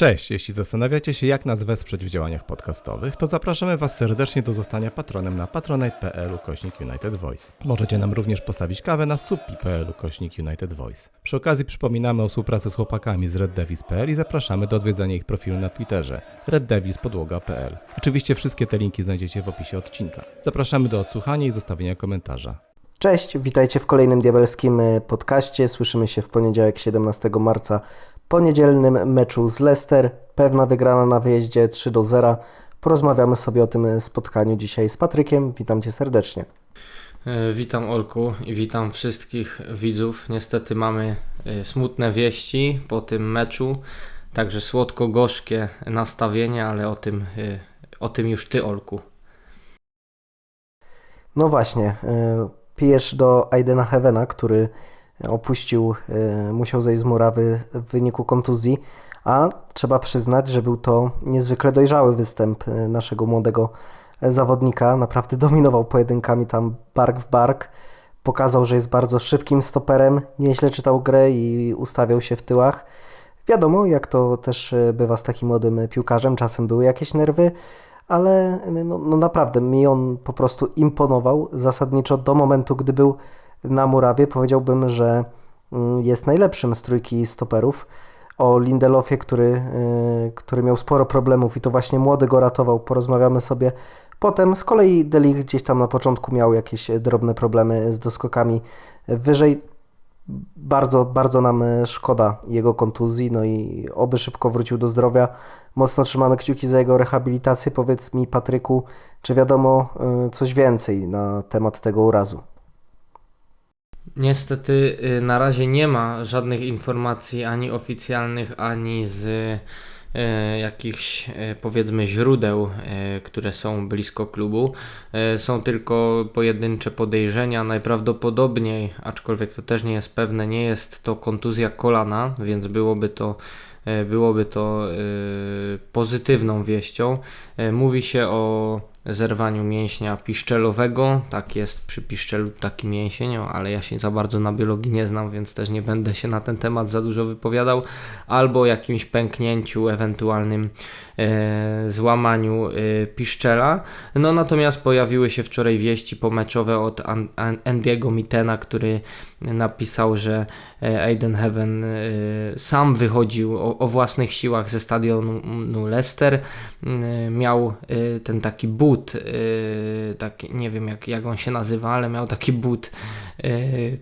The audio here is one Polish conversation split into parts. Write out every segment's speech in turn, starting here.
Cześć, jeśli zastanawiacie się jak nas wesprzeć w działaniach podcastowych, to zapraszamy Was serdecznie do zostania patronem na patronite.pl kośnik United Voice. Możecie nam również postawić kawę na supi.pl kośnik United Voice. Przy okazji przypominamy o współpracy z chłopakami z reddevis.pl i zapraszamy do odwiedzania ich profilu na Twitterze reddevispodłoga.pl. Oczywiście wszystkie te linki znajdziecie w opisie odcinka. Zapraszamy do odsłuchania i zostawienia komentarza. Cześć, witajcie w kolejnym diabelskim y, podcaście. Słyszymy się w poniedziałek 17 marca po niedzielnym meczu z Leicester. Pewna wygrana na wyjeździe 3 do 0. Porozmawiamy sobie o tym spotkaniu dzisiaj z Patrykiem. Witam cię serdecznie. E, Witam Olku i witam wszystkich widzów. Niestety mamy e, smutne wieści po tym meczu, także słodko-gorzkie nastawienie, ale o tym, e, o tym już Ty Olku. No właśnie, pijesz do Aidena Heavena, który opuścił, y, musiał zejść z murawy w wyniku kontuzji, a trzeba przyznać, że był to niezwykle dojrzały występ y, naszego młodego zawodnika. Naprawdę dominował pojedynkami tam bark w bark. Pokazał, że jest bardzo szybkim stoperem, nieźle czytał grę i ustawiał się w tyłach. Wiadomo, jak to też y, bywa z takim młodym piłkarzem, czasem były jakieś nerwy, ale no, no naprawdę mi on po prostu imponował zasadniczo do momentu, gdy był na murawie. Powiedziałbym, że mm, jest najlepszym z trójki stoperów. O Lindelofie, który, y, który miał sporo problemów i to właśnie młody go ratował, porozmawiamy sobie potem. Z kolei Deli gdzieś tam na początku miał jakieś drobne problemy z doskokami wyżej. Bardzo, bardzo nam e, szkoda jego kontuzji, no i oby szybko wrócił do zdrowia. Mocno trzymamy kciuki za jego rehabilitację. Powiedz mi, Patryku, czy wiadomo e, coś więcej na temat tego urazu? Niestety y, na razie nie ma żadnych informacji ani oficjalnych, ani z e, jakichś e, powiedzmy źródeł, e, które są blisko klubu. E, Są tylko pojedyncze podejrzenia. Najprawdopodobniej, aczkolwiek to też nie jest pewne, nie jest to kontuzja kolana, więc byłoby to e, byłoby to e, pozytywną wieścią. E, Mówi się o zerwaniu mięśnia piszczelowego. Tak jest przy piszczelu taki mięsień, ale ja się za bardzo na biologii nie znam, więc też nie będę się na ten temat za dużo wypowiadał. Albo jakimś pęknięciu, ewentualnym złamaniu e, piszczela. No natomiast pojawiły się wczoraj wieści pomeczowe od An- An- Andiego Mitena, który napisał, że e, Aiden Heaven e, sam wychodził o, o własnych siłach ze stadionu Leicester. E, Miał e, ten taki but, e, taki, nie wiem jak, jak on się nazywa, ale miał taki but, e,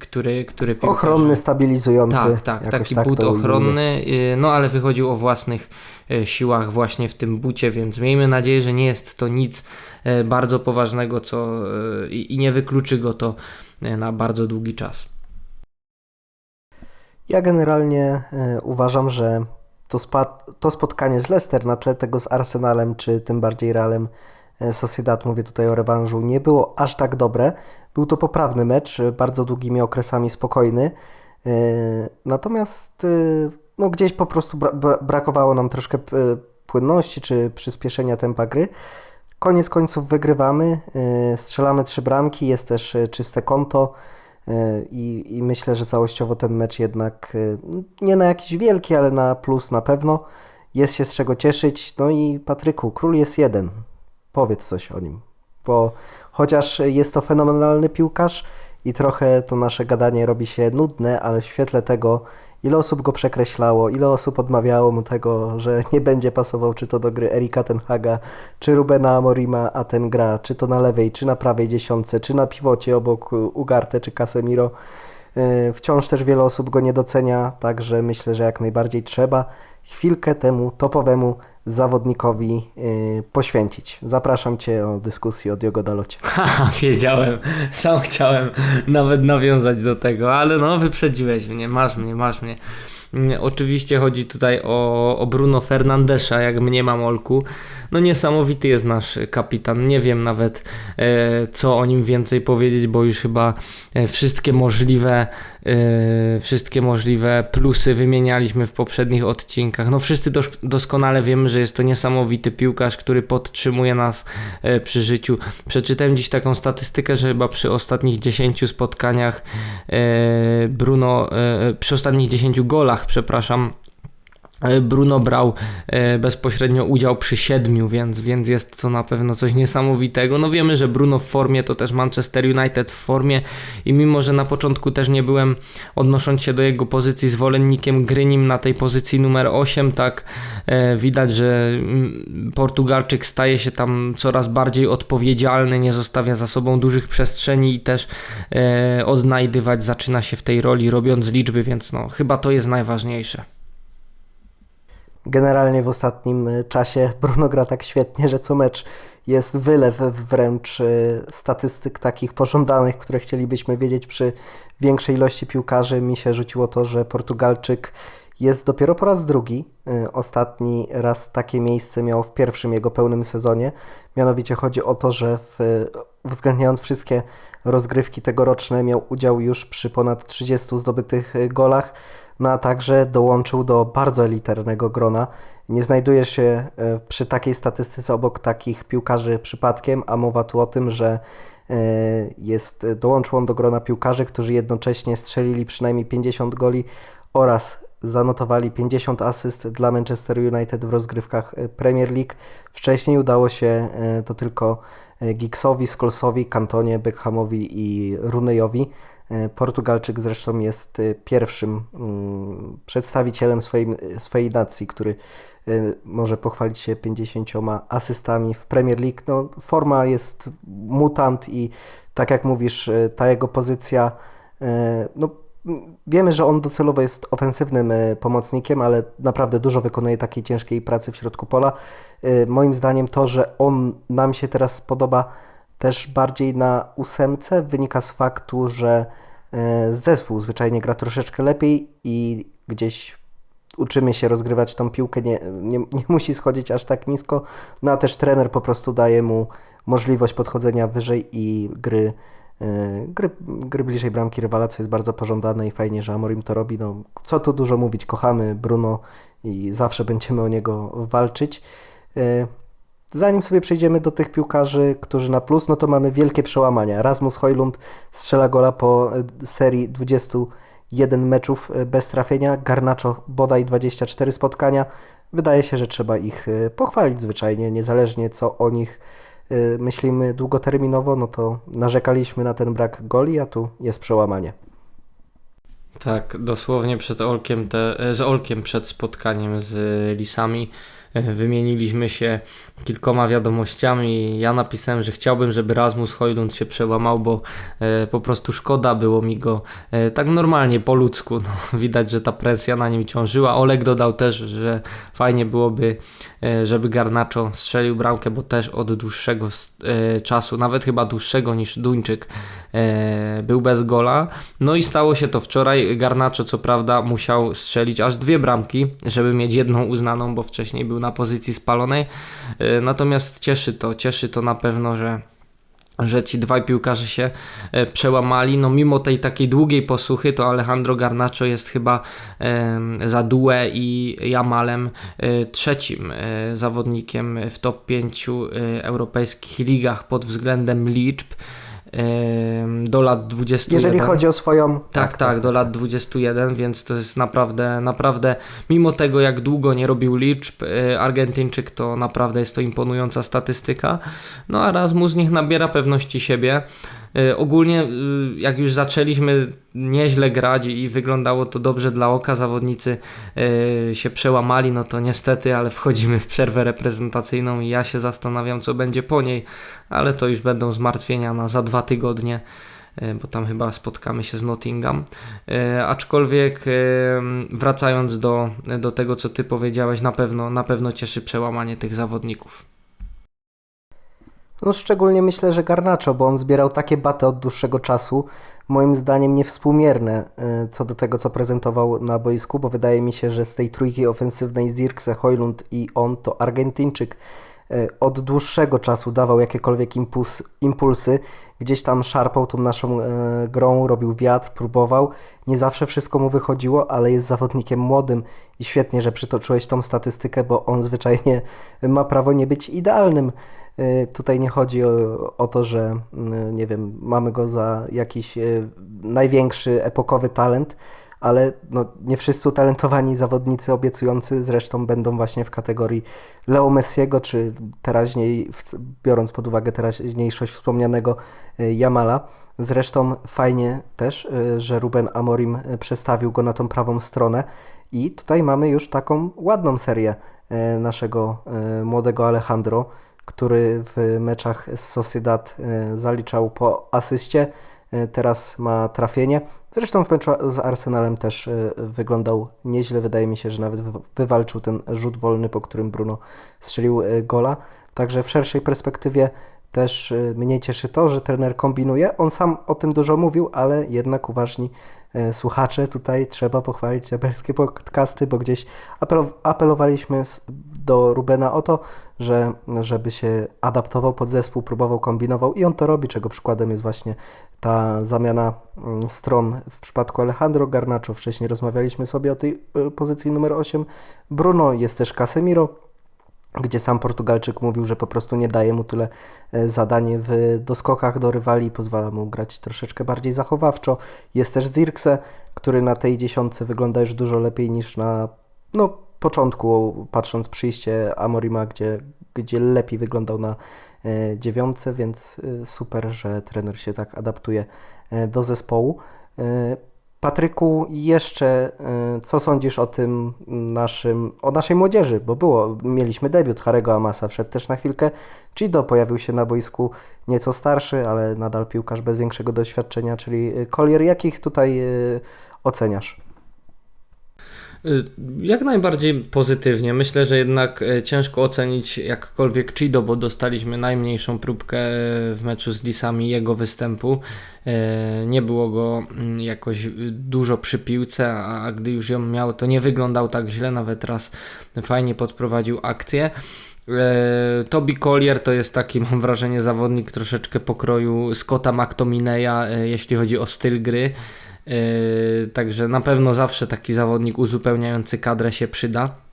który, który piłkarze- Ochronny, stabilizujący. tak, tak, taki tak but ochronny, y, no ale wychodził o własnych y, siłach właśnie w tym bucie, więc miejmy nadzieję, że nie jest to nic bardzo poważnego co, i i nie wykluczy go to na bardzo długi czas. Ja generalnie e, uważam, że to, to spotkanie z Leicester na tle tego z Arsenalem, czy tym bardziej Realem e, Sociedad, mówię tutaj o rewanżu, nie było aż tak dobre. Był to poprawny mecz, e, bardzo długimi okresami spokojny. E, Natomiast e, no, gdzieś po prostu bra- bra- brakowało nam troszkę p- płynności czy przyspieszenia tempa gry. Koniec końców wygrywamy, e, strzelamy trzy bramki, jest też e, czyste konto. E, I, I myślę, że całościowo ten mecz jednak e, nie na jakiś wielki, ale na plus na pewno. Jest się z czego cieszyć. No i Patryku, król jest jeden. Powiedz coś o nim. Bo chociaż jest to fenomenalny piłkarz i trochę to nasze gadanie robi się nudne, ale w świetle tego, ile osób go przekreślało, ile osób odmawiało mu tego, że nie będzie pasował czy to do gry Erika Tenhaga, czy Rubena Amorima, a ten gra, czy to na lewej, czy na prawej dziesiątce, czy na piwocie obok Ugarte, czy Casemiro. Yy, Wciąż też wiele osób go nie docenia, także myślę, że jak najbardziej trzeba chwilkę temu topowemu zawodnikowi yy, poświęcić. Zapraszam Cię o dyskusję o Diogo Dalocie. Haha, wiedziałem, sam chciałem nawet nawiązać do tego, ale no wyprzedziłeś mnie, masz mnie, masz mnie. Mm, Oczywiście chodzi tutaj o, o Bruno Fernandesza, jak mnie mam Olku. No niesamowity jest nasz kapitan. Nie wiem nawet e, co o nim więcej powiedzieć, bo już chyba e, wszystkie możliwe e, wszystkie możliwe plusy wymienialiśmy w poprzednich odcinkach. No wszyscy dos doskonale wiemy, że jest to niesamowity piłkarz, który podtrzymuje nas przy życiu. Przeczytałem dziś taką statystykę, że chyba przy ostatnich 10 spotkaniach Bruno, przy ostatnich 10 golach, przepraszam, E, Bruno brał e, bezpośrednio udział przy siedmiu, więc, więc jest to na pewno coś niesamowitego. No wiemy, że Bruno w formie to też Manchester United w formie i mimo, że na początku też nie byłem odnosząc się do jego pozycji zwolennikiem gry nim na tej pozycji numer 8, tak e, widać, że mm, Portugalczyk staje się tam coraz bardziej odpowiedzialny, nie zostawia za sobą dużych przestrzeni i też e, odnajdywać zaczyna się w tej roli robiąc liczby, więc no chyba to jest najważniejsze. Generalnie w ostatnim y, czasie Bruno gra tak świetnie, że co mecz jest wylew wręcz y, statystyk takich pożądanych, które chcielibyśmy wiedzieć przy większej ilości piłkarzy. Mi się rzuciło to, że Portugalczyk jest dopiero po raz drugi. Y, Ostatni raz takie miejsce miał w pierwszym jego pełnym sezonie. Mianowicie chodzi o to, że w, uwzględniając wszystkie rozgrywki tegoroczne miał udział już przy ponad 30 zdobytych golach, no a także dołączył do bardzo elitarnego grona. Nie znajduje się y, przy takiej statystyce obok takich piłkarzy przypadkiem, a mowa tu o tym, że y, jest, dołączył on do grona piłkarzy, którzy jednocześnie strzelili przynajmniej 50 goli oraz zanotowali 50 asyst dla Manchester United w rozgrywkach y, Premier League. Wcześniej udało się to tylko Giggsowi, Scholzowi, Cantonie, Beckhamowi i Runeyowi. Y, Portugalczyk zresztą jest y, pierwszym mm, przedstawicielem swojej, swojej nacji, który y, może pochwalić się 50 asystami w Premier League. No, forma jest mutant i tak jak mówisz, ta jego pozycja, no Wiemy, że on docelowo jest ofensywnym e, pomocnikiem, ale naprawdę dużo wykonuje takiej ciężkiej pracy w środku pola. E, Moim zdaniem to, że on nam się teraz podoba też bardziej na ósemce, wynika z faktu, że e, zespół zwyczajnie gra troszeczkę lepiej i gdzieś uczymy się rozgrywać tą piłkę, nie, nie, nie musi schodzić aż tak nisko, no a też trener po prostu daje mu możliwość podchodzenia wyżej i gry Yy, Gry, gry bliżej bramki rywala, co jest bardzo pożądane i fajnie, że Amorim to robi. No, co tu dużo mówić, kochamy Bruno i zawsze będziemy o niego walczyć. Zanim sobie przejdziemy do tych piłkarzy, którzy na plus, no to mamy wielkie przełamania. Rasmus Hojlund strzela gola po y, serii 21 meczów y, bez trafienia, Garnacho bodaj 24 spotkania. Wydaje się, że trzeba ich y, pochwalić zwyczajnie, niezależnie co o nich myślimy długoterminowo, no to narzekaliśmy na ten brak goli, a tu jest przełamanie. Tak, dosłownie przed Olkiem te, e, z Olkiem przed spotkaniem z Lisami e, wymieniliśmy się kilkoma wiadomościami. Ja napisałem, że chciałbym, żeby Rasmus Hojlund się przełamał, bo e, po prostu szkoda było mi go e, tak normalnie, po ludzku. No, widać, że ta presja na nim ciążyła. Olek dodał też, że fajnie byłoby, e, żeby Garnacho strzelił bramkę, bo też od dłuższego e, czasu, nawet chyba dłuższego niż Duńczyk, e, był bez gola. No i stało się to wczoraj. Garnacho co prawda musiał strzelić aż dwie bramki, żeby mieć jedną uznaną, bo wcześniej był na pozycji spalonej. E, Natomiast cieszy to, cieszy to na pewno, że że ci dwaj piłkarze się e, przełamali. No mimo tej takiej długiej posłuchy, to Alejandro Garnacho jest chyba za Due i Jamalem e, trzecim e, zawodnikiem w top 5 e, europejskich ligach pod względem liczb do lat 21. Jeżeli chodzi o swoją... Tak, tak, do lat 21, więc to jest naprawdę, naprawdę, mimo tego jak długo nie robił liczb, y, Argentyńczyk to naprawdę jest to imponująca statystyka. No a Rasmus niech nabiera pewności siebie. Y, Ogólnie, y, jak już zaczęliśmy nieźle grać i wyglądało to dobrze dla oka, zawodnicy y, się przełamali, no to niestety, ale wchodzimy w przerwę reprezentacyjną i ja się zastanawiam, co będzie po niej, ale to już będą zmartwienia na za dwa tygodnie bo tam chyba spotkamy się z Nottingham. Aczkolwiek wracając do, do tego, co ty powiedziałeś, na pewno, na pewno cieszy przełamanie tych zawodników. No szczególnie myślę, że Garnacho, bo on zbierał takie baty od dłuższego czasu, moim zdaniem niewspółmierne y, co do tego, co prezentował na boisku, bo wydaje mi się, że z tej trójki ofensywnej Zirkse, Hojlund i on, to Argentyńczyk y, od dłuższego czasu dawał jakiekolwiek impuls, impulsy, gdzieś tam szarpał tą naszą y, grą, robił wiatr, próbował. Nie zawsze wszystko mu wychodziło, ale jest zawodnikiem młodym i świetnie, że przytoczyłeś tą statystykę, bo on zwyczajnie ma prawo nie być idealnym. Y, Tutaj nie chodzi o, o to, że y, nie wiem, mamy go za jakiś y, największy epokowy talent, ale no, nie wszyscy utalentowani zawodnicy obiecujący zresztą będą właśnie w kategorii Leo Messiego, czy teraźniej, biorąc pod uwagę teraźniejszość wspomnianego Jamala. Zresztą fajnie też, że Ruben Amorim przestawił go na tą prawą stronę i tutaj mamy już taką ładną serię naszego młodego Alejandro, który w meczach z Sociedad y, zaliczał po asyście, y, teraz ma trafienie. Zresztą w meczu z Arsenalem też y, wyglądał nieźle, wydaje mi się, że nawet wy- wywalczył ten rzut wolny, po którym Bruno strzelił gola. Także w szerszej perspektywie też mnie cieszy to, że trener kombinuje. On sam o tym dużo mówił, ale jednak uważni słuchacze, tutaj trzeba pochwalić diabelskie podcasty, bo gdzieś apelo- apelowaliśmy do Rubena o to, że żeby się adaptował pod zespół, próbował, kombinował i on to robi, czego przykładem jest właśnie ta zamiana mm, stron w przypadku Alejandro Garnacho. Wcześniej rozmawialiśmy sobie o tej y, pozycji numer 8. Bruno jest też Casemiro, gdzie sam Portugalczyk mówił, że po prostu nie daje mu tyle e, zadań w doskokach do rywali, pozwala mu grać troszeczkę bardziej zachowawczo. Jest też Zirkse, który na tej dziesiątce wygląda już dużo lepiej niż na no, początku, patrząc przyjście Amorima, gdzie, gdzie lepiej wyglądał na e, dziewiątce, więc e, super, że trener się tak adaptuje e, do zespołu. Patryku, jeszcze co sądzisz o tym naszym, o naszej młodzieży, bo było, mieliśmy debiut Harego Amasa, wszedł też na chwilkę, Chido pojawił się na boisku nieco starszy, ale nadal piłkarz bez większego doświadczenia, czyli Collier, jakich tutaj oceniasz? Y, Jak najbardziej pozytywnie. Myślę, że jednak e, ciężko ocenić jakkolwiek Chido, bo dostaliśmy najmniejszą próbkę w meczu z Disami jego występu. E, Nie było go mm, jakoś y, dużo przy piłce, a gdy już ją miał, to nie wyglądał tak źle, nawet raz fajnie podprowadził akcję. E, Toby Collier to jest taki, mam wrażenie, zawodnik troszeczkę pokroju Scotta McTominaya, e, jeśli chodzi o styl gry. Yy, Także na pewno zawsze taki zawodnik uzupełniający kadrę się przyda.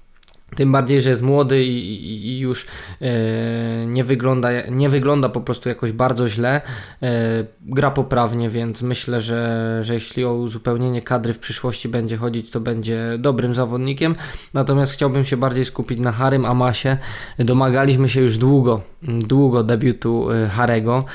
Tym bardziej, że jest młody i, i, już yy, nie, wygląda, nie wygląda po prostu jakoś bardzo źle. Yy, gra poprawnie, więc myślę, że, że jeśli o uzupełnienie kadry w przyszłości będzie chodzić, to będzie dobrym zawodnikiem. Natomiast chciałbym się bardziej skupić na Harym Amasie. Domagaliśmy się już długo, długo debiutu yy, Harego.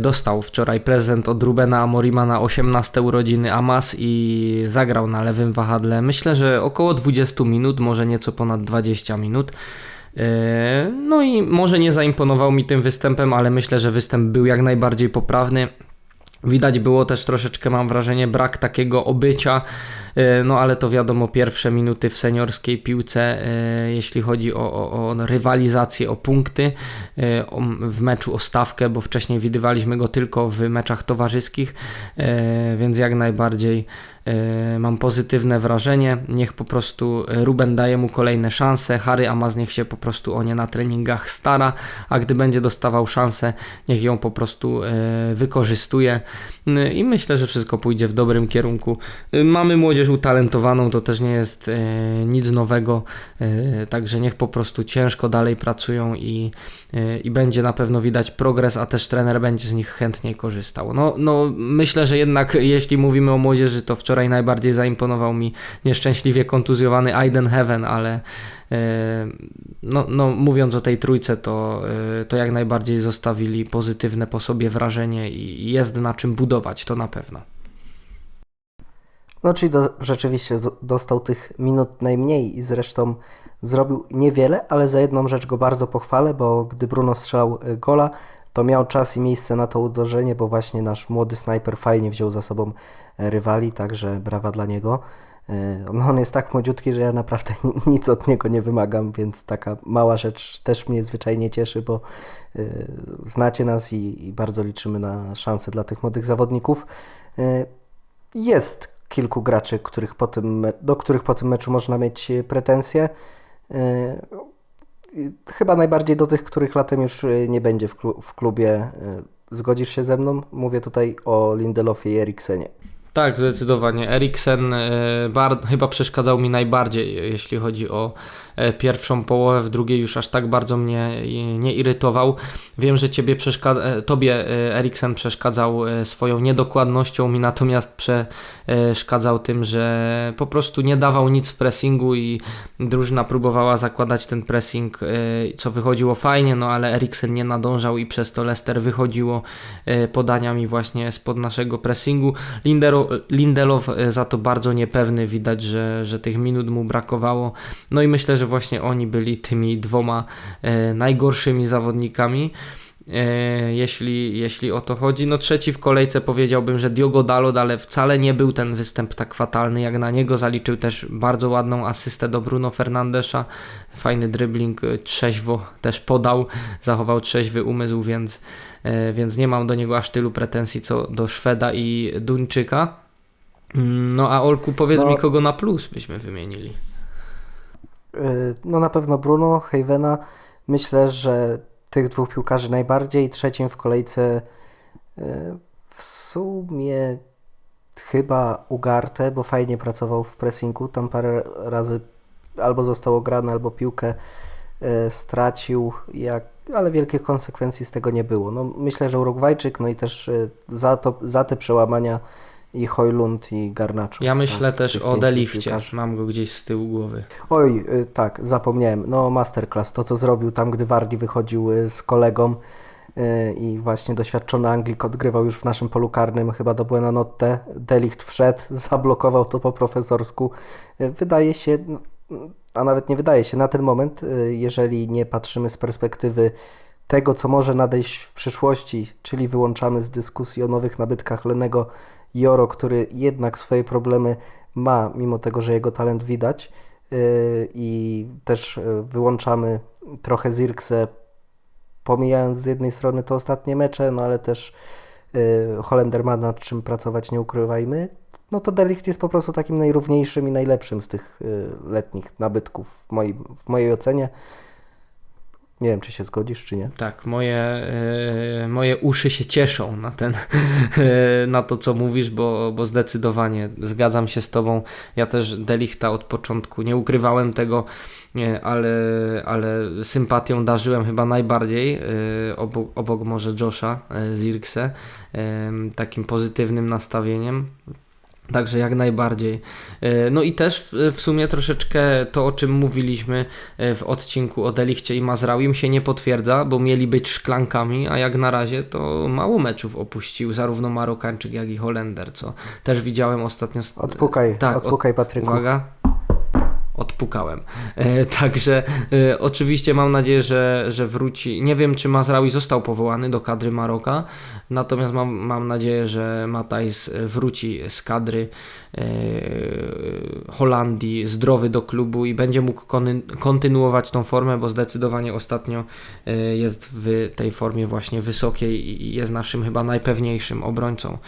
Dostał wczoraj prezent od Rubena Amorima na 18 urodziny Amas i zagrał na lewym wahadle. Myślę, że około 20 minut, może nieco ponad 20 minut. Yy, No i może nie zaimponował mi tym występem, ale myślę, że występ był jak najbardziej poprawny. Widać było też troszeczkę, mam wrażenie, brak takiego obycia, no ale to wiadomo, pierwsze minuty w seniorskiej piłce, yy, jeśli chodzi o, o, o rywalizację, o punkty o, w meczu o stawkę, bo wcześniej widywaliśmy go tylko w meczach towarzyskich, więc jak najbardziej mam pozytywne wrażenie. Niech po prostu Ruben daje mu kolejne szanse, Harry Amaz niech się po prostu o nie na treningach stara, a gdy będzie dostawał szansę, niech ją po prostu e, wykorzystuje i myślę, że wszystko pójdzie w dobrym kierunku. Mamy młodzież utalentowaną, to też nie jest e, nic nowego, e, także niech po prostu ciężko dalej pracują i, e, i będzie na pewno widać progres, a też trener będzie z nich chętniej korzystał. No, no myślę, że jednak jeśli mówimy o młodzieży, to wczoraj najbardziej zaimponował mi nieszczęśliwie kontuzjowany Aiden Heaven, ale no, no, mówiąc o tej trójce, to, to jak najbardziej zostawili pozytywne po sobie wrażenie i jest na czym budować, to na pewno. No, czyli do, rzeczywiście dostał tych minut najmniej i zresztą zrobił niewiele, ale za jedną rzecz go bardzo pochwalę, bo gdy Bruno strzelał y, gola, to miał czas i miejsce na to uderzenie, bo właśnie nasz młody snajper fajnie wziął za sobą e, rywali, także brawa dla niego. E, No on jest tak młodziutki, że ja naprawdę ni- nic od niego nie wymagam, więc taka mała rzecz też mnie zwyczajnie cieszy, bo y, znacie nas i, i bardzo liczymy na szanse dla tych młodych zawodników. Jest kilku graczy, których po tym, do których po tym meczu można mieć e, pretensje. E, Chyba najbardziej do tych, których latem już e, nie będzie w, klu- w klubie. Zgodzisz się ze mną? Mówię tutaj o Lindelofie i Eriksenie. Tak, zdecydowanie. Eriksen chyba przeszkadzał mi najbardziej, jeśli chodzi o pierwszą połowę, w drugiej już aż tak bardzo mnie nie irytował. Wiem, że ciebie e, tobie e, Eriksen przeszkadzał e, swoją niedokładnością, mi natomiast przeszkadzał tym, że po prostu nie dawał nic w pressingu i drużyna próbowała zakładać ten pressing, e, co wychodziło fajnie, no ale Eriksen nie nadążał i przez to Leicester wychodziło e, podaniami właśnie spod naszego pressingu. Lindero, Lindelof e, za to bardzo niepewny, widać, że, że tych minut mu brakowało. No i myślę, że właśnie oni byli tymi dwoma e, najgorszymi zawodnikami. E, jeśli, jeśli o to chodzi. No trzeci w kolejce powiedziałbym, że Diogo Dalot, ale wcale nie był ten występ tak fatalny jak na niego. Zaliczył też bardzo ładną asystę do Bruno Fernandesza. Fajny dribbling, e, trzeźwo też podał, zachował trzeźwy umysł, więc, więc nie mam do niego aż tylu pretensji co do Szweda i Duńczyka. Mm, No a Olku, powiedz No. mi, kogo na plus byśmy wymienili. Y, No na pewno Bruno, Havena. Myślę, że tych dwóch piłkarzy najbardziej. Trzecim w kolejce y, w sumie chyba Ugarte, bo fajnie pracował w pressingu. Tam parę razy albo został ograny, albo piłkę y, stracił, jak, ale wielkich konsekwencji z tego nie było. No, myślę, że Urugwajczyk, no i też za, to, za te przełamania i Hojlund i Garnaczo. Ja myślę Tak, też o Delichcie. piłkarzy. Mam go gdzieś z tyłu głowy. Oj, y, tak, zapomniałem. No, masterclass, to co zrobił tam, gdy Wardi wychodził y, z kolegą y, i właśnie doświadczony Anglik odgrywał już w naszym polu karnym, chyba do Buenanotte. Delicht wszedł, zablokował to po profesorsku. Wydaje się, no, a nawet nie wydaje się, na ten moment, jeżeli nie patrzymy z perspektywy tego, co może nadejść w przyszłości, czyli wyłączamy z dyskusji o nowych nabytkach Lenego Joro, który jednak swoje problemy ma, mimo tego, że jego talent widać. Yy, I też yy, wyłączamy trochę Zirkse, pomijając z jednej strony te ostatnie mecze, no ale też yy, Holender ma nad czym pracować, nie ukrywajmy. No to Delicht jest po prostu takim najrówniejszym i najlepszym z tych letnich nabytków w mojej, w mojej ocenie. Nie wiem, czy się zgodzisz, czy nie. Tak, moje, e, moje uszy się cieszą na, ten, na to, co mówisz, bo, bo zdecydowanie zgadzam się z Tobą. Ja też Delichta od początku nie ukrywałem tego, nie, ale, ale sympatią darzyłem chyba najbardziej e, obok, obok może Josha e, Zirkse, e, takim pozytywnym nastawieniem. Także jak najbardziej. E, No i też w, sumie troszeczkę to, o czym mówiliśmy e, w odcinku o Delichcie i Mazrauim się nie potwierdza, bo mieli być szklankami, a jak na razie to mało meczów opuścił zarówno Marokańczyk, jak i Holender, co też widziałem ostatnio. Odpukaj, tak, odpukaj Patryku. Uwaga. Odpukałem. E, także e, oczywiście mam nadzieję, że, że wróci. Nie wiem, czy Mazraoui został powołany do kadry Maroka, natomiast mam, mam nadzieję, że Matajs wróci z kadry e, Holandii zdrowy do klubu i będzie mógł kontynuować tą formę, bo zdecydowanie ostatnio e, jest w tej formie właśnie wysokiej i jest naszym chyba najpewniejszym obrońcą.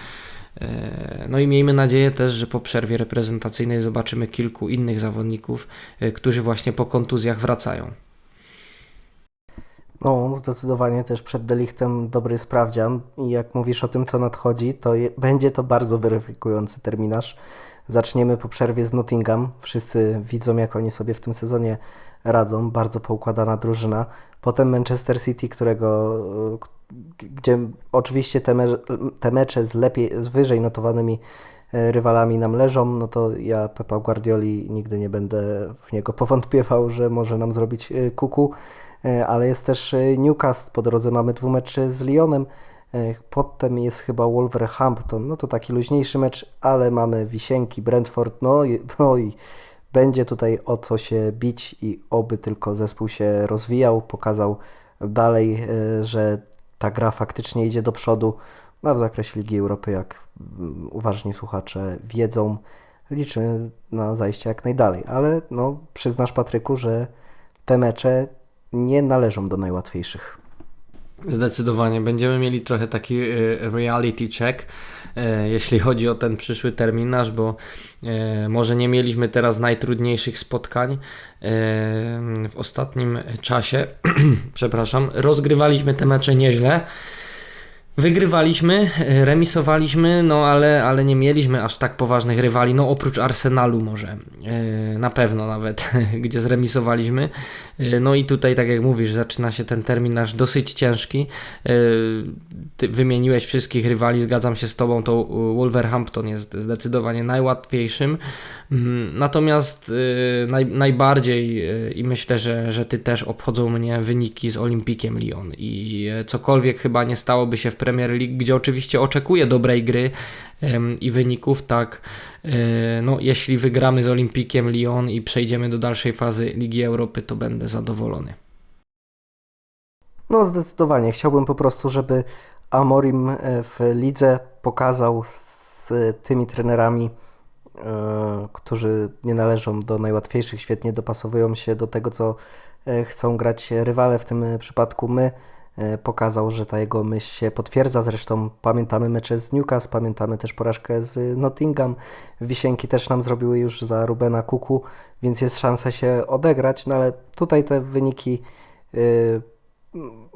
E, No i miejmy nadzieję też, że po przerwie reprezentacyjnej zobaczymy kilku innych zawodników, e, którzy właśnie po kontuzjach wracają. No, zdecydowanie też przed Delichtem dobry sprawdzian i jak mówisz o tym, co nadchodzi, to je, będzie to bardzo weryfikujący terminarz. Zaczniemy po przerwie z Nottingham. Wszyscy widzą, jak oni sobie w tym sezonie radzą. Bardzo poukładana drużyna. Potem Manchester City, którego, e, gdzie oczywiście te, me, te mecze z, lepiej, z wyżej notowanymi e, rywalami nam leżą, no to ja Pepa Guardioli nigdy nie będę w niego powątpiewał, że może nam zrobić e, kuku. E, ale jest też Newcastle, po drodze mamy dwumecz z Lyonem, potem jest chyba Wolverhampton, no to taki luźniejszy mecz, ale mamy Wisienki, Brentford, no i, no i będzie tutaj o co się bić i oby tylko zespół się rozwijał, pokazał dalej, że ta gra faktycznie idzie do przodu, a w zakresie Ligi Europy, jak uważni słuchacze wiedzą, liczymy na zajście jak najdalej, ale no przyznasz Patryku, że te mecze nie należą do najłatwiejszych. Zdecydowanie będziemy mieli trochę taki e, reality check, e, jeśli chodzi o ten przyszły terminarz, bo e, może nie mieliśmy teraz najtrudniejszych spotkań w ostatnim czasie. Przepraszam, rozgrywaliśmy te mecze nieźle. Wygrywaliśmy, e, remisowaliśmy, no ale, ale nie mieliśmy aż tak poważnych rywali, no oprócz Arsenalu może, e, na pewno nawet, gdzie zremisowaliśmy. E, No i tutaj, tak jak mówisz, zaczyna się ten terminarz dosyć ciężki. Ty wymieniłeś wszystkich rywali, zgadzam się z Tobą, to Wolverhampton jest zdecydowanie najłatwiejszym. Mm, Natomiast e, naj, najbardziej e, i myślę, że, że Ty też obchodzą mnie wyniki z Olimpikiem Lyon i e, cokolwiek chyba nie stałoby się w Premier League, gdzie oczywiście oczekuję dobrej gry i wyników, tak e, no jeśli wygramy z Olimpikiem Lyon i przejdziemy do dalszej fazy Ligi Europy, to będę zadowolony. No zdecydowanie. Chciałbym po prostu, żeby Amorim e, w lidze pokazał z tymi trenerami, którzy nie należą do najłatwiejszych, świetnie dopasowują się do tego, co e, chcą grać rywale, w tym przypadku my, e, pokazał, że ta jego myśl się potwierdza. Zresztą pamiętamy mecze z Newcastle, pamiętamy też porażkę z Nottingham. Wisienki też nam zrobiły już za Rubena Kuku, więc jest szansa się odegrać, no ale tutaj te wyniki y, m,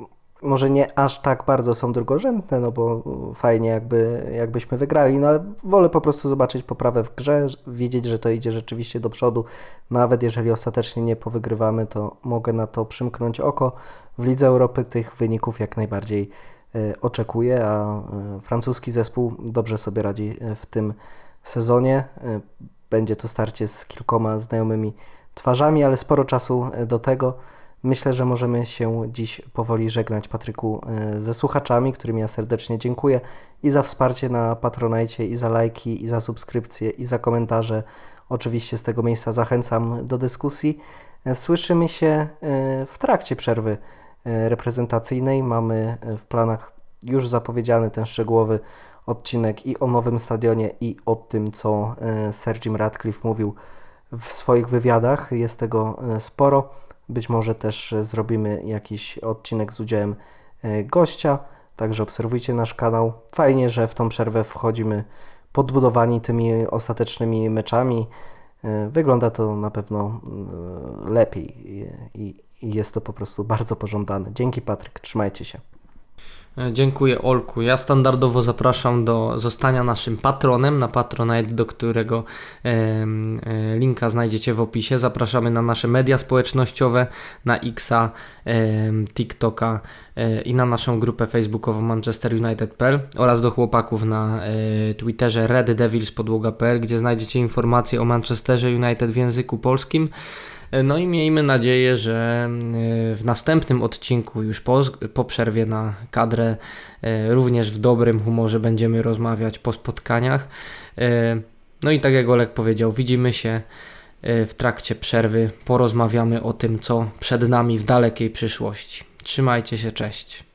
może nie aż tak bardzo są drugorzędne, no bo fajnie jakby, jakbyśmy wygrali, no ale wolę po prostu zobaczyć poprawę w grze, wiedzieć, że to idzie rzeczywiście do przodu. Nawet jeżeli ostatecznie nie powygrywamy, to mogę na to przymknąć oko. W Lidze Europy tych wyników jak najbardziej e, oczekuję, a e, francuski zespół dobrze sobie radzi e, w tym sezonie. Będzie to starcie z kilkoma znajomymi twarzami, ale sporo czasu do tego. Myślę, że możemy się dziś powoli żegnać, Patryku, e, ze słuchaczami, którym ja serdecznie dziękuję i za wsparcie na Patronajcie, i za lajki, i za subskrypcje, i za komentarze. Oczywiście z tego miejsca zachęcam do dyskusji. E, Słyszymy się e, w trakcie przerwy reprezentacyjnej. Mamy w planach już zapowiedziany ten szczegółowy odcinek i o nowym stadionie, i o tym, co Sir Jim Radcliffe mówił w swoich wywiadach. Jest tego sporo. Być może też e, zrobimy jakiś odcinek z udziałem e, gościa, także obserwujcie nasz kanał. Fajnie, że w tą przerwę wchodzimy podbudowani tymi ostatecznymi meczami. E, Wygląda to na pewno lepiej i jest to po prostu bardzo pożądane. Dzięki Patryk, trzymajcie się. E, Dziękuję Olku. Ja standardowo zapraszam do zostania naszym patronem na Patronite, do którego e, linka znajdziecie w opisie. Zapraszamy na nasze media społecznościowe, na Xa, TikToka e, i na naszą grupę facebookową Manchester United.pl oraz do chłopaków na Twitterze Red Devils podłoga.pl, gdzie znajdziecie informacje o Manchesterze United w języku polskim. No i miejmy nadzieję, że e, w następnym odcinku, już po, po przerwie na kadrę, e, również w dobrym humorze będziemy rozmawiać po spotkaniach. E, No i tak jak Olek powiedział, widzimy się w trakcie przerwy, porozmawiamy o tym, co przed nami w dalekiej przyszłości. Trzymajcie się, cześć.